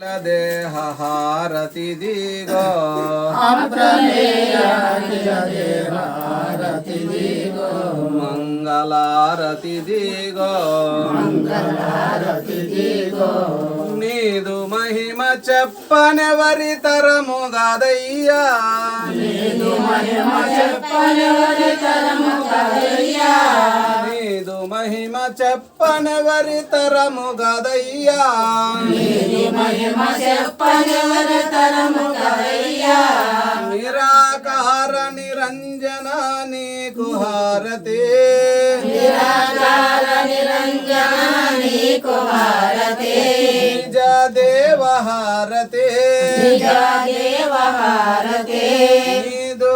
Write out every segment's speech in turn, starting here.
దేహారతి దిగో మంగళారతి దిగో నీదు మహిమ చెప్పనెవరి తరము గదయ్యా నీదు చెప్పనెవరి తరము గదయ్యా నిరాకార నిరంజన నీకు హారతి. నిజ దేవ హారతి. నీదు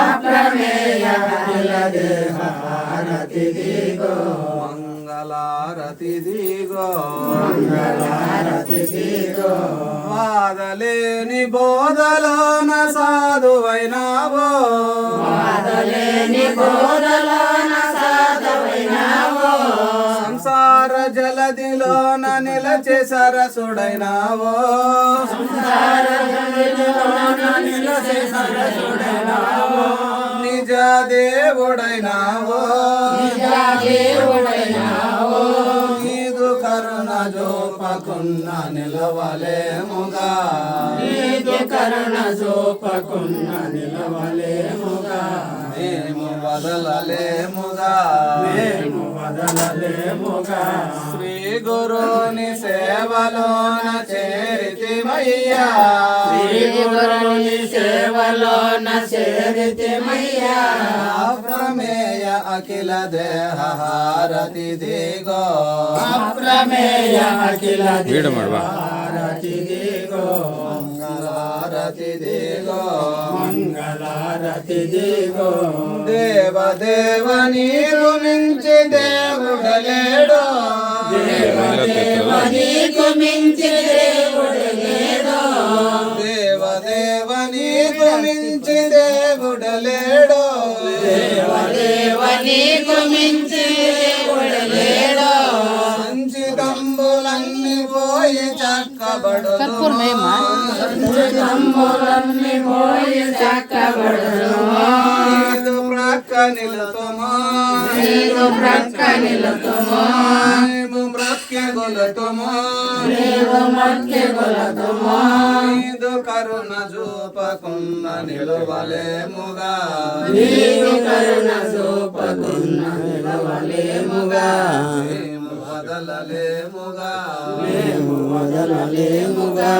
అప్రమేయ అఖిల దేహ హారతి దిగో మంగళారతి దిగో వాదలేని బోధలోన సాధువైనావో. సంసార జలదిలోన నిలచే సరసుడైనావో. నిజ దేవుడైనావో నీదు కరుణ జోపకున్న నిలవలేముగా. కరుణ చూపకున్న నిలవలేముగా. మేము వదలలేముగా. మేము వదలలేముగా. శ్రీ గురుని సేవలోన చేరితిమయ్యా. శ్రీ గురుని సేవలోన చేరితిమయ్యా అప్రమేయ అఖిల దేహ హారతి దిగో అప్రమేయ అఖిల హారతి దిగో మంగళారతి దిగో మంగళారతి దిగో దేవదేవ నీకు మించి దేవుడలేడు నీకు మించి దేవుడు దేవుడలేడు దేవ నీకు మించి దేవుడు లేడు సంచితంబులన్నీ పోయి చక్కబడు తమ్ములన్నీ పోయి చక్కబడును నీదు ప్రక్క నిలుతుమా నీకు ప్రక్క నిలుతుము మేము బ్రక్కె గొలుతుమా నీవు మధ్య నీదు కరుణ చూపకున్న నిలువలేముగా నీకు కరుణ చూపకున్న నిలవలేముగా మేము వదలలేముగా మేము వదలలేముగా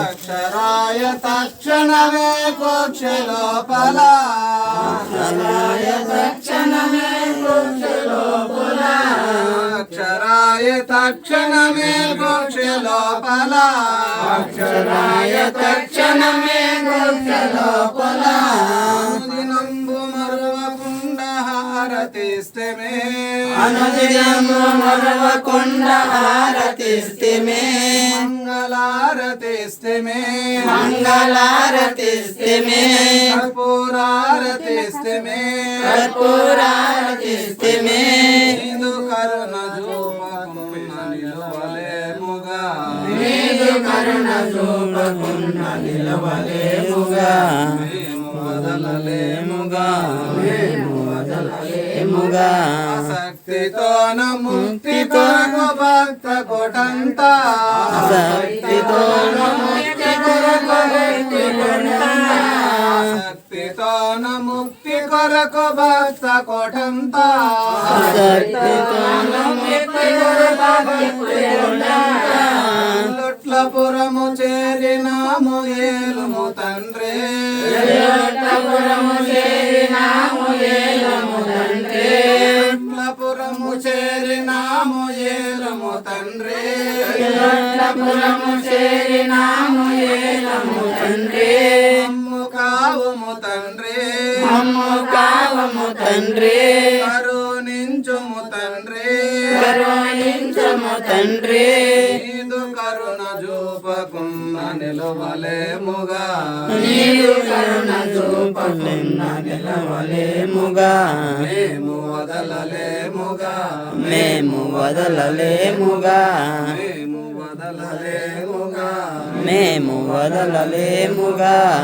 అక్షరాయ తక్షణమే కోక్ష లోపల. సదాయ తక్షణమే లోపల. అక్షరాయ తక్షణమే కోక్ష లోపల. అక్షరాయ తక్షణమే లోపల. దినంబు మరువకుండ హారతిస్తమే అనుదినము మరవకుండ హారతిస్తిమే మంగళారతిస్తమే. మంగళారతిస్తిమే. కర్పూరారతిస్తమే. కర్పూరారతిస్తిమే. నీదు కరుణ చూపకున్న నిలువలేముగా. నీదు కరుణ చూపకున్న నిలవలేముగా. మేము వదలలేముగా. మేము వదలలేముగా శక్తితోన ముక్తి కొరకు భక్త కొటంత శక్తితోన ముక్తి కొరకు భక్తి. శక్తితోన ముక్తి కొరకు భక్త కొటంత శక్తితోన ముక్తి కొరకు భక్తి కొనంత. లొట్లపురము చేరినాము ఏలుము తండ్రి లోటపురము చేరినాము ఏలము పురము చేరినాము ఏలము తండ్రి. పురము చేరినాము ఏలము తండ్రి. మమ్ము కావుము తండ్రి. మమ్ము కావము తండ్రి. కరుణించుము తండ్రి. కరుణించము తండ్రి. నిలవలేముగా. నీరు కరుణ చూపకున్న నిలవలేముగా. మేము వదలలేముగా. మేము వదలలేముగా. మేము వదలలేముగా. మేము వదలలేముగా.